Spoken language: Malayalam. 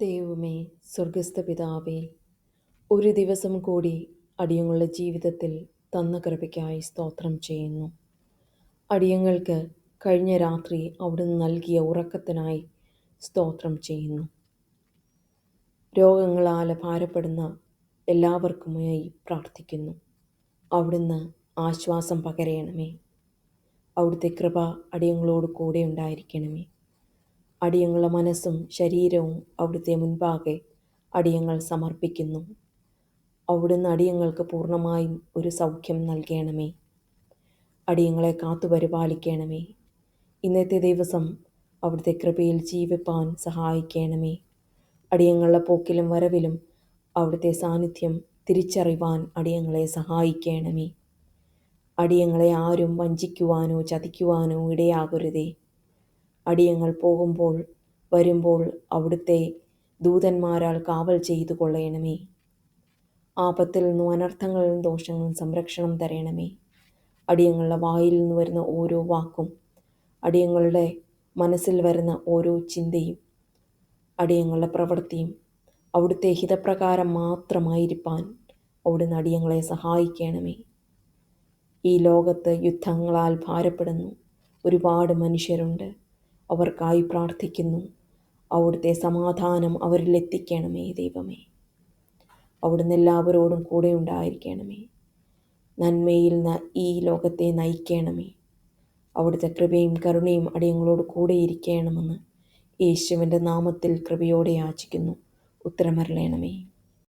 ദൈവമേ സ്വർഗസ്ഥ പിതാവേ ഒരു ദിവസം കൂടി അടിയങ്ങളുടെ ജീവിതത്തിൽ തന്ന കൃപയ്ക്കായി സ്തോത്രം ചെയ്യുന്നു. അടിയങ്ങൾക്ക് കഴിഞ്ഞ രാത്രി അവിടുന്ന് നൽകിയ ഉറക്കത്തിനായി സ്തോത്രം ചെയ്യുന്നു. രോഗങ്ങളാൽ ഭാരപ്പെടുന്ന എല്ലാവർക്കുമായി പ്രാർത്ഥിക്കുന്നു. അവിടുന്ന് ആശ്വാസം പകരയണമേ അവിടുത്തെ കൃപ അടിയങ്ങളോട് കൂടെ ഉണ്ടായിരിക്കണമേ. അടിയങ്ങളുടെ മനസ്സും ശരീരവും അവിടുത്തെ മുൻപാകെ അടിയങ്ങൾ സമർപ്പിക്കുന്നു. അവിടുന്ന് അടിയങ്ങൾക്ക് പൂർണമായും ഒരു സൗഖ്യം നൽകണമേ. അടിയങ്ങളെ കാത്തു പരിപാലിക്കണമേ. ഇന്നത്തെ ദിവസം അവിടുത്തെ കൃപയിൽ ജീവിപ്പാൻ സഹായിക്കണമേ. അടിയങ്ങളുടെ പോക്കിലും വരവിലും അവിടുത്തെ സാന്നിധ്യം തിരിച്ചറിവാൻ അടിയങ്ങളെ സഹായിക്കണമേ. അടിയങ്ങളെ ആരും വഞ്ചിക്കുവാനോ ചതിക്കുവാനോ ഇടയാകരുതേ. അടിയങ്ങൾ പോകുമ്പോൾ വരുമ്പോൾ അവിടുത്തെ ദൂതന്മാരാൽ കാവൽ ചെയ്തു കൊള്ളണമേ ആപത്തിൽ നിന്നും അനർത്ഥങ്ങളിൽ നിന്നും ദോഷങ്ങളും സംരക്ഷണം തരണമേ അടിയങ്ങളുടെ വായിൽ നിന്ന് വരുന്ന ഓരോ വാക്കും അടിയങ്ങളുടെ മനസ്സിൽ വരുന്ന ഓരോ ചിന്തയും അടിയങ്ങളുടെ പ്രവൃത്തിയും അവിടുത്തെ ഹിതപ്രകാരം മാത്രമായിരിക്കാൻ അവിടുന്ന് അടിയങ്ങളെ സഹായിക്കണമേ. ഈ ലോകത്ത് യുദ്ധങ്ങളാൽ ഭാരപ്പെടുന്നു. ഒരുപാട് മനുഷ്യരുണ്ട്. അവർക്കായി പ്രാർത്ഥിക്കുന്നു. അവിടുത്തെ സമാധാനം അവരിൽ എത്തിക്കണമേ ദൈവമേ. അവിടുന്ന് എല്ലാവരോടും കൂടെ ഉണ്ടായിരിക്കണമേ. നന്മയിൽ ന ഈ ലോകത്തെ നയിക്കണമേ. അവിടുത്തെ കൃപയും കരുണയും അടിയങ്ങളോട് കൂടെ ഇരിക്കണമെന്ന് യേശുവിന്റെ നാമത്തിൽ കൃപയോടെ യാചിക്കുന്നു ഉത്തരമരളയണമേ